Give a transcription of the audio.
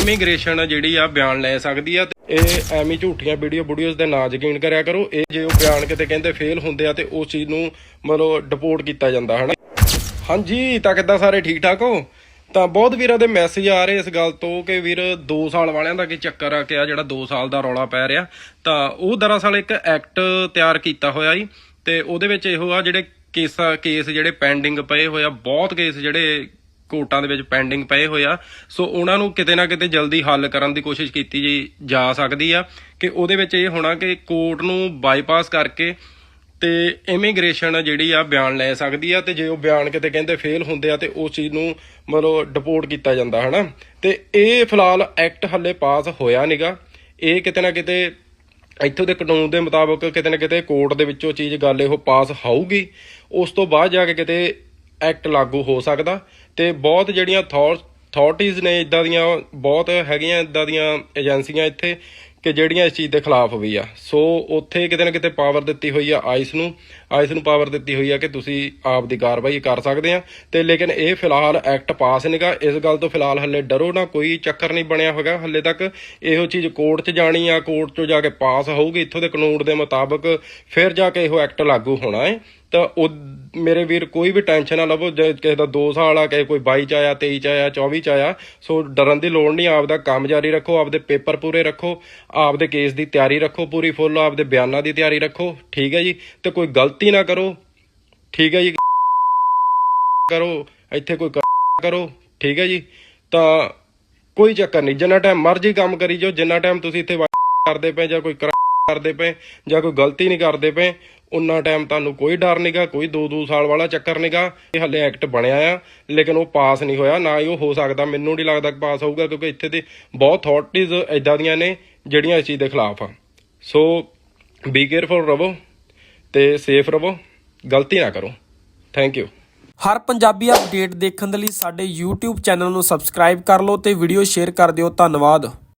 Immigration ਜਿਹੜੀ ਆ ਬਿਆਨ ਲੈ ਸਕਦੀ ਆ ਇਹ ਐਵੇਂ ਝੂਠੀਆਂ ਵੀਡੀਓ ਵੀਡੀਓਜ਼ ਦੇ ਨਾ ਯਕੀਨ ਕਰਿਆ ਕਰੋ। ਇਹ ਜੇ ਉਹ ਬਿਆਨ ਕਿਤੇ ਕਹਿੰਦੇ ਫੇਲ ਹੁੰਦੇ ਆ ਤੇ ਉਸ ਚੀਜ਼ ਨੂੰ ਮਤਲਬ ਡਿਪੋਰਟ ਕੀਤਾ ਜਾਂਦਾ, ਹਨਾ? ਹਾਂਜੀ, ਤਾਂ ਕਿੱਦਾਂ ਸਾਰੇ ਠੀਕ ਠਾਕ ਹੋ? ਤਾਂ ਬਹੁਤ ਵੀਰਾਂ ਦੇ ਮੈਸੇਜ ਆ ਰਹੇ ਇਸ ਗੱਲ ਤੋਂ ਕਿ ਵੀਰ 2 ਸਾਲ ਵਾਲਿਆਂ ਦਾ ਕੀ ਚੱਕਰ ਆ ਕਿ ਆ ਜਿਹੜਾ 2 ਸਾਲ ਦਾ ਰੌਲਾ ਪੈ ਰਿਹਾ। ਤਾਂ ਉਹ ਦਰਅਸਲ ਇੱਕ ਐਕਟ ਤਿਆਰ ਕੀਤਾ ਹੋਇਆ ਜੀ ਤੇ ਉਹਦੇ ਵਿੱਚ ਇਹੋ ਆ ਜਿਹੜੇ ਕੇਸ ਕੇਸ ਜਿਹੜੇ ਪੈਂਡਿੰਗ ਪਏ ਹੋਇਆ ਬਹੁਤ ਕੇਸ ਜਿਹੜੇ ਕੋਰਟਾਂ ਦੇ ਵਿੱਚ ਪੈਂਡਿੰਗ ਪਏ ਹੋਏ ਆ। ਸੋ ਉਹਨਾਂ ਨੂੰ ਕਿਤੇ ਨਾ ਕਿਤੇ ਜਲਦੀ ਹੱਲ ਕਰਨ ਦੀ ਕੋਸ਼ਿਸ਼ ਕੀਤੀ ਜਾ ਸਕਦੀ ਆ ਕਿ ਉਹਦੇ ਵਿੱਚ ਇਹ ਹੋਣਾ ਕਿ ਕੋਰਟ ਨੂੰ ਬਾਈਪਾਸ ਕਰਕੇ ਤੇ ਇਮੀਗ੍ਰੇਸ਼ਨ ਜਿਹੜੀ ਆ ਬਿਆਨ ਲੈ ਸਕਦੀ ਆ ਤੇ ਜੇ ਉਹ ਬਿਆਨ ਕਿਤੇ ਕਹਿੰਦੇ ਫੇਲ ਹੁੰਦੇ ਆ ਤੇ ਉਸ ਚੀਜ਼ ਨੂੰ ਮਤਲਬ ਡਿਪੋਰਟ ਕੀਤਾ ਜਾਂਦਾ, ਹਨਾ? ਤੇ ਇਹ ਫਿਲਹਾਲ ਐਕਟ ਹੱਲੇ ਪਾਸ ਹੋਇਆ ਨਹੀਂਗਾ ਇਹ ਕਿਤੇ ਨਾ ਕਿਤੇ ਇੱਥੋਂ ਦੇ ਕਾਨੂੰਨ ਦੇ ਮੁਤਾਬਕ ਕਿਤੇ ਨਾ ਕਿਤੇ ਕੋਰਟ ਦੇ ਵਿੱਚੋਂ ਚੀਜ਼ ਗੱਲ ਇਹੋ ਪਾਸ ਹੋਊਗੀ। ਉਸ ਤੋਂ ਬਾਅਦ ਜਾ ਕੇ ਕਿਤੇ ਐਕਟ ਲਾਗੂ ਹੋ ਸਕਦਾ ਤੇ ਬਹੁਤ ਜਿਹੜੀਆਂ ਅਥਾਰਟੀਆਂ ਨੇ ਇਦਾਂ ਦੀਆਂ, ਬਹੁਤ ਹੈਗੀਆਂ ਇਦਾਂ ਦੀਆਂ ਏਜੰਸੀਆਂ ਇੱਥੇ ਕਿ ਜਿਹੜੀਆਂ ਇਸ ਚੀਜ਼ ਦੇ ਖਿਲਾਫ ਵੀ ਆ। ਸੋ ਉੱਥੇ ਕਿਤੇ ਨਾ ਕਿਤੇ ਪਾਵਰ ਦਿੱਤੀ ਹੋਈ ਆ ਆਈਸ ਨੂੰ। ਆਈਸ ਨੂੰ ਪਾਵਰ ਦਿੱਤੀ ਹੋਈ ਆ ਕਿ ਤੁਸੀਂ ਆਪ ਦੀ ਕਾਰਵਾਈ ਕਰ ਸਕਦੇ ਆ। ਤੇ ਲੇਕਿਨ ਇਹ ਫਿਲਹਾਲ ਐਕਟ ਪਾਸ ਨਹੀਂਗਾ ਇਸ ਗੱਲ ਤੋਂ ਫਿਲਹਾਲ ਹੱਲੇ ਡਰੋ ਨਾ, ਕੋਈ ਚੱਕਰ ਨਹੀਂ ਬਣਿਆ ਹੋਗਾ ਹੱਲੇ ਤੱਕ ਇਹੋ ਚੀਜ਼ ਕੋਰਟ 'ਚ ਜਾਣੀ ਆ। ਕੋਰਟ 'ਚੋਂ ਜਾ ਕੇ ਪਾਸ ਹੋਊਗੀ। ਇੱਥੋਂ ਦੇ ਕਾਨੂੰਨ ਦੇ ਮੁਤਾਬਕ ਫਿਰ ਜਾ ਕੇ ਇਹੋ ਐਕਟ ਲਾਗੂ ਹੋਣਾ ਹੈ ਤਾਂ ਉਹ ਮੇਰੇ ਵੀਰ ਕੋਈ ਵੀ ਟੈਨਸ਼ਨ ਨਾ ਲਵੋ, ਜੇ ਕਿਸੇ ਦਾ 2 ਸਾਲ ਆ, ਕਿਸੇ ਕੋਈ 22 ਚ ਆਇਆ 23 ਚ ਆਇਆ 24 ਚ ਆਇਆ, ਸੋ ਡਰਨ ਦੀ ਲੋੜ ਨਹੀਂ, ਆਪਦਾ ਕੰਮ ਜਾਰੀ ਰੱਖੋ, ਆਪਦੇ ਪੇਪਰ ਪੂਰੇ ਰੱਖੋ, ਆਪਦੇ ਕੇਸ ਦੀ ਤਿਆਰੀ ਰੱਖੋ ਪੂਰੀ ਫੁੱਲ ਆਪਦੇ ਬਿਆਨਾਂ ਦੀ ਤਿਆਰੀ ਰੱਖੋ, ਠੀਕ ਹੈ ਜੀ? ਤੇ ਕੋਈ ਗਲਤੀ ਨਾ ਕਰੋ, ਠੀਕ ਹੈ ਜੀ? ਕਰੋ, ਇੱਥੇ ਕੋਈ ਕਰੋ, ਠੀਕ ਹੈ ਜੀ? ਤਾਂ ਕੋਈ ਚੱਕਰ ਨਹੀਂ, ਜਿੰਨਾ ਟਾਈਮ ਮਰਜ਼ੀ ਕੰਮ ਕਰੀ ਜਾਓ, ਜਿੰਨਾ ਟਾਈਮ ਤੁਸੀਂ ਇੱਥੇ ਕਰਦੇ ਪਏ ਜਾਂ ਕੋਈ ਕਰਾ- ਕਰਦੇ ਪਏ, ਜਾਂ ਕੋਈ ਗਲਤੀ ਨਹੀਂ ਕਰਦੇ ਪਏ, ਉਨਾ ਟਾਈਮ ਤੁਹਾਨੂੰ ਕੋਈ ਡਰ ਨਹੀਂਗਾ ਕੋਈ 2-2 ਸਾਲ ਵਾਲਾ ਚੱਕਰ ਨਹੀਂਗਾ ਇਹ ਹੱਲੇ ਐਕਟ ਬਣਿਆ ਆ, ਲੇਕਿਨ ਉਹ ਪਾਸ ਨਹੀਂ ਹੋਇਆ, ਨਾ ਹੀ ਉਹ ਹੋ ਸਕਦਾ, ਮੈਨੂੰ ਨਹੀਂ ਲੱਗਦਾ ਕਿ ਪਾਸ ਹੋਊਗਾ, ਕਿਉਂਕਿ ਇੱਥੇ ਦੇ ਬਹੁਤ ਅਥਾਰਟੀਆਂ ਇਦਾਂ ਦੀਆਂ ਨੇ, ਜਿਹੜੀਆਂ ਇਸ ਚੀਜ਼ ਦੇ ਖਿਲਾਫ ਆ। ਸੋ ਬੀ ਕੇਅਰਫੁਲ ਰਹੋ ਤੇ ਸੇਫ ਰਹੋ, ਗਲਤੀ ਨਾ ਕਰੋ। ਥੈਂਕ ਯੂ ਹਰ ਪੰਜਾਬੀ ਅਪਡੇਟ ਦੇਖਣ ਦੇ ਲਈ ਸਾਡੇ YouTube ਚੈਨਲ ਨੂੰ ਸਬਸਕ੍ਰਾਈਬ ਕਰ ਲਓ ਤੇ ਵੀਡੀਓ ਸ਼ੇਅਰ ਕਰ ਦਿਓ। ਧੰਨਵਾਦ।